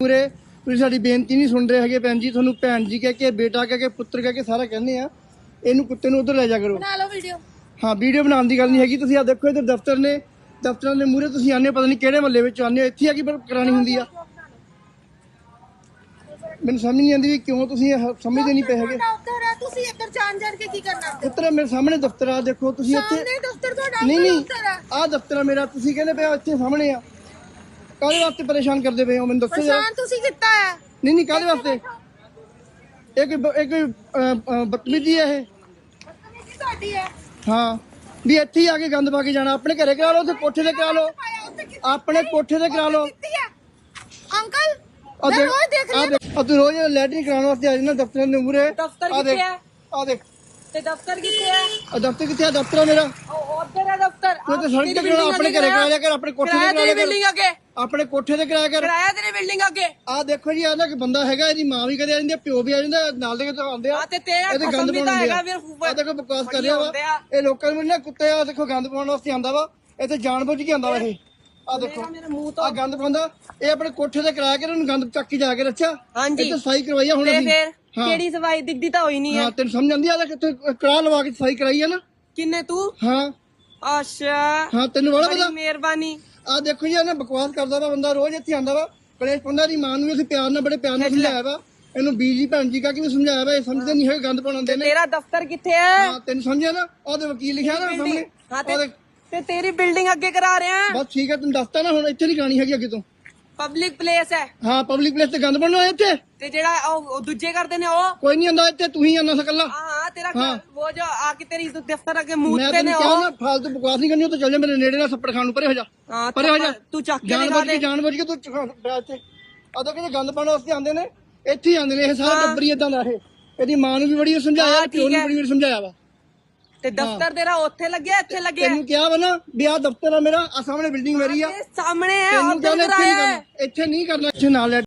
ਪੂਰੇ। ਤੁਸੀਂ ਸਾਡੀ ਬੇਨਤੀ ਨਹੀਂ ਸੁਣ ਰਹੇ ਹੈਗੇ ਭੈਣ ਜੀ। ਤੁਹਾਨੂੰ ਭੈਣ ਜੀ ਕਹਿ ਕੇ ਬੇਟਾ ਕਹਿ ਕੇ ਪੁੱਤਰ ਕਹਿ ਕੇ ਸਾਰਾ ਕਹਿੰਦੇ ਆ। ਇਹਨੂੰ ਕੁੱਤੇ ਨੂੰ ਉਧਰ ਲੈ ਜਾ ਕਰੋ। ਬਣਾ ਲਓ ਵੀਡੀਓ ਹਾਂ ਵੀਡੀਓ ਬਣਾਉਣ ਦੀ ਗੱਲ ਨਹੀਂ ਹੈਗੀ। ਤੁਸੀਂ ਆ ਦੇਖੋ ਇੱਧਰ ਦਫ਼ਤਰ ਨੇ। ਦਫ਼ਤਰਾਂ ਦੇ ਮੂਹਰੇ ਤੁਸੀਂ ਆਨੇ ਪਤਾ ਨਹੀਂ ਕਿਹੜੇ ਮਹੱਲੇ ਵਿੱਚ ਆਨੇ ਇੱਥੇ ਆ ਕੀ ਪਰ ਕਰਾਣੀ ਹੁੰਦੀ ਆ। ਮੈਨੂੰ ਸਮਝ ਨਹੀਂ ਆਉਂਦੀ ਵੀ ਕਿਉਂ ਤੁਸੀਂ ਇਹ ਸਮਝਦੇ ਨਹੀਂ ਪਏ ਹੈਗੇ। ਤੁਸੀਂ ਇੱਧਰ ਜਾਣ ਜਾਣ ਕੇ ਕੀ ਕਰਨਾ ਪੁੱਤਰ ਮੇਰੇ ਸਾਹਮਣੇ ਦਫ਼ਤਰ ਆ। ਦੇਖੋ ਤੁਸੀਂ ਇੱਥੇ ਸਾਹਮਣੇ ਦਫ਼ਤਰ ਤੁਹਾਡਾ ਨਹੀਂ ਨਹੀਂ ਆਹ ਦਫ਼ਤਰ ਆ ਮੇਰਾ। ਤੁਸੀਂ ਕਹਿੰਦੇ ਪਏ ਹੋ ਇੱਥੇ ਸਾਹਮਣੇ ਆ। ਕਾਹਦੇ ਵਾਸਤੇ ਪਰੇਸ਼ਾਨ ਕਰਦੇ ਪਏ ਹੋ? ਮੈਨੂੰ ਦੱਸੋ ਜਰਾ। ਪਰੇਸ਼ਾਨ ਤੁਸੀਂ ਕੀਤਾ ਹੈ ਨਹੀਂ ਨਹੀਂ ਕਾਹਦੇ ਵਾਸਤੇ? ਇਹ ਕੋਈ ਬ- ਇਹ ਕੋਈ ਅਹ, ਅਹ, ਬਦਤਮੀਜ਼ੀ ਹੈ ਇਹ। ਬਦਤਮੀਜ਼ੀ ਤੁਹਾਡੀ ਹੈ। ਹਾਂ। ਵੀ ਇੱਥੇ ਹੀ ਆ ਕੇ ਗੰਦ ਪਾ ਕੇ ਜਾਣਾ। ਆਪਣੇ ਘਰੇ ਕਰਾ ਲਓ ਤੇ ਕੋਠੇ ਤੇ ਕਰਾ ਲਓ। ਪਾਇਆ ਉੱਥੇ ਕੀ ਆਪਣੇ ਕੋਠੇ ਤੇ ਕਰਾ ਲਓ। ਕੀਤੀ ਹੈ? ਅੰਕਲ ਆ ਮੈਂ ਦੇਖ ਰੋਜ਼ ਦੇਖ ਆ ਰਹੀ ਦੇਖ ਆ ਤੂੰ ਰੋਜ਼ ਲੈਟਰਿੰਗ ਕਰਾਉਣ ਵਾਸਤੇ ਆ ਜਾਂਦਾ ਦਫ਼ਤਰ ਦੇ ਮੂਹਰੇ। ਦਫ਼ਤਰ ਆ ਦੇਖ ਕਿੱਥੇ ਹੈ? ਆ ਦੇਖ। ਤੇ ਦਫ਼ਤਰ ਕਿੱਥੇ ਹੈ? ਆ ਦਫ਼ਤਰ ਕਿੱਥੇ ਆ ਦਫ਼ਤਰ ਆ ਮੇਰਾ। ਉਹ ਉੱਧਰ ਹੈ ਦਫ਼ਤਰ। ਤੂੰ ਤੇ ਸੜਕ ਤੇ ਕਰਾ ਆਪਣੇ ਘਰੇ ਕਰਾ ਲਿਆ ਕਰ ਆਪਣੇ ਕੋਠੇ ਤੇ ਕਰਾ ਤੇਰੀ ਲਿਆ ਬਿਲਡਿੰਗ ਕਰ ਅੱਗੇ। ਆਪਣੇ ਕੋਠੇ ਤੇ ਕਰਾਇਆ ਕਰ। ਕਿਰਾਇਆ ਤੇਰੀ ਬਿਲਡਿੰਗ ਅੱਗੇ। ਆ ਦੇਖੋ ਜੀ ਆ ਨਾ ਕਿ ਬੰਦਾ ਹੈਗਾ ਇਹਦੀ ਮਾਂ ਵੀ ਕਦੇ ਆ ਜਾਂਦੀ ਆ ਪਿਓ ਵੀ ਆ ਜਾਂਦਾ ਨਾਲ ਦੇ ਕੇ ਆਉਂਦੇ ਆ। ਆ ਤੇ ਤੇਰਾ ਇਹਦੇ ਖਸਮ ਵੀ ਤਾਂ ਹੈਗਾ ਫਿਰ ਆ ਦੇਖੋ ਬਕਵਾਸ ਕਰ ਰਿਹਾ ਵਾ। ਆ। ਇਹ ਲੋਕਾਂ ਨੂੰ ਨਾ ਕੁੱਤੇ ਆ ਦੇਖੋ ਗੰਦ ਪਾਉਣ ਵਾਸਤੇ ਆਂਦਾ ਵਾ। ਇੱਥੇ ਜਾਣਬੁੱਝ ਕੇ ਆਂਦਾ ਵਾ ਇਹ। ਆ ਦੇਖੋ ਮੇਰੇ ਮੂੰਹ ਤੋਂ ਆ ਗੰਦ ਪਾਉਂਦਾ। ਇਹ ਆਪਣੇ ਕੋਠੇ ਤੇ ਕਰਾਇਆ ਕਰ ਇਹਨੂੰ ਗੰਦ ਚੱਕ ਕੇ ਜਾ ਕੇ ਰੱਖਿਆ। ਹਾਂਜੀ। ਇੱਥੇ ਸਫ਼ਾਈ ਕਰਵਾਈ ਆ ਹੁਣ ਤੇ ਅਸੀਂ। ਫਿਰ ਹਾਂ। ਕਿਹੜੀ ਸਫ਼ਾਈ? ਦਿਖਦੀ ਤਾਂ ਹੋਈ ਨਹੀਂ ਹੈ ਹਾਂ ਤੈਨੂੰ ਸਮਝ ਆਉਂਦੀ ਆ ਕਿ ਕਰਾ ਲਵਾ ਕੇ ਸਫ਼ਾਈ ਕਰਾਈ ਆ ਨਾ। ਕਿੰਨੇ ਤੂੰ? ਹਾਂ। ਅੱਛਾ। ਹਾਂ ਤੈਨੂੰ ਬੜਾ ਬੜੀ ਪਤਾ। ਮਿਹਰਬਾਨੀ। ਆ ਦੇਖੋ ਜੀ ਇਹਨੇ ਬਕਵਾਸ ਕਰਦਾ ਵਾ ਬੰਦਾ ਰੋਜ਼ ਇੱਥੇ ਆਂਦਾ ਵਾ ਕਲੇਸ਼ ਪੰਦਾ ਦੀ ਮਾਂ ਨੂੰ ਅਸੀਂ ਪਿਆਰ ਨਾਲ ਬੜੇ ਪਿਆਰ ਨਾਲ ਸਮਝਾਇਆ ਵਾ। ਇਹਨੂੰ ਬੀਜੀ ਭੈਣ ਜੀ ਕਾ ਕਿ ਵੀ ਸਮਝਾਇਆ ਵਾ ਇਹ ਸਮਝਦੇ ਨਹੀਂ ਹੈਗੇ ਗੰਦ ਪਾਉਂਦੇ ਨੇ। ਤੇਰਾ ਦਫ਼ਤਰ ਕਿੱਥੇ ਹੈ ਹਾਂ ਤੈਨੂੰ ਸਮਝਿਆ ਨਾ? ਉਹਦੇ ਵਕੀਲ ਲਿਖਿਆ ਨਾ ਸਾਹਮਣੇ। ਹਾਂ ਤੇ ਉਹਦੇ ਤੇ ਤੇਰੀ ਬਿਲਡਿੰਗ ਅੱਗੇ ਕਰਾ ਰਿਹਾ। ਬਸ ਠੀਕ ਹੈ ਤੈਨੂੰ ਦੱਸਤਾ ਨਾ ਹੁਣ ਇੱਥੇ ਨਹੀਂ ਕਰਾਣੀ ਹੈਗੀ ਅੱਗੇ ਤੋਂ। ਪਬਲਿਕ ਪਲੇਸ ਹੈ। ਹਾਂ ਪਬਲਿਕ ਪਲੇਸ ਤੇ ਗੰਦ ਪਾਉਣਾ ਇੱਥੇ? ਤੇ ਜਿਹੜਾ ਉਹ ਉਹ ਦੂਜੇ ਕਰਦੇ ਨੇ ਉਹ? ਕੋਈ ਨਹੀਂ ਆਂਦਾ ਇੱਥੇ ਤੂੰ ਹੀ ਆਂਦਾ ਸਕੱਲਾ। ਹਾਂ ਹਾਂ ਤੇਰਾ ਹਾਂ। ਉਹ ਜੋ ਆ ਕੇ ਤੇਰੀ ਦਫ਼ਤਰ ਅੱਗੇ ਮੈਂ ਮੂਤਦੇ ਨੇ ਤੈਨੂੰ ਕਿਹਾ ਉਹ ਨਾ ਫਾਲਤੂ ਬਕਵਾਸ ਨਹੀਂ ਕਰਨੀ ਉਹ ਤਾਂ ਚੱਲ ਜਾ ਮੇਰੇ ਨੇੜੇ ਨਾਲ ਸੱਪੜ ਖਾਣ ਨੂੰ ਪਰੇ ਹੋ ਜਾ। ਹਾਂ ਪਰੇ ਹੋ ਜਾ। ਤੂੰ ਚੱਕ ਕੇ ਜਾਣ ਦਿਖਾ ਬੁੱਝ ਕੇ ਦੇ ਜਾਣ ਬੁੱਝ ਕੇ ਤੂੰ ਚੁਕਾ ਇੱਥੇ ਆ ਤਾਂ ਕਿਤੇ ਗੰਦ ਪਾਉਣ ਵਾਸਤੇ ਆਉਂਦੇ ਨੇ ਇੱਥੇ ਹੀ ਆਉਂਦੇ ਨੇ ਇਹ ਸਾਰਾ ਟੱਬਰੀ ਇਦਾਂ ਦਾ ਇਹ। ਇਹਦੀ ਮਾਂ ਨੂੰ ਵੀ ਬੜੀ ਵਾਰ ਸਮਝਾਇਆ ਹਾਂ, ਪਿਓ ਨੂੰ ਠੀਕ ਬੜੀ ਵਾਰ ਸਮਝਾਇਆ ਵਾ। ਤੇ ਦਫ਼ਤਰ ਤੇਰਾ ਉੱਥੇ ਲੱਗਿਆ ਇੱਥੇ ਲੱਗਿਆ। ਤੈਨੂੰ ਕਿਹਾ ਵਾ ਨਾ ਵੀ ਆਹ ਦਫ਼ਤਰ ਆ ਮੇਰਾ ਆ ਸਾਹਮਣੇ ਬਿਲਡਿੰਗ ਮੇਰੀ ਆ। ਸਾਹਮਣੇ ਹੈ ਤੈਨੂੰ ਇੱਥੇ ਨਹੀਂ ਕਰਨਾ। ਇੱਥੇ ਨਹੀਂ ਕਰਨਾ ਇੱਥੇ ਨਾਲ ਲੈ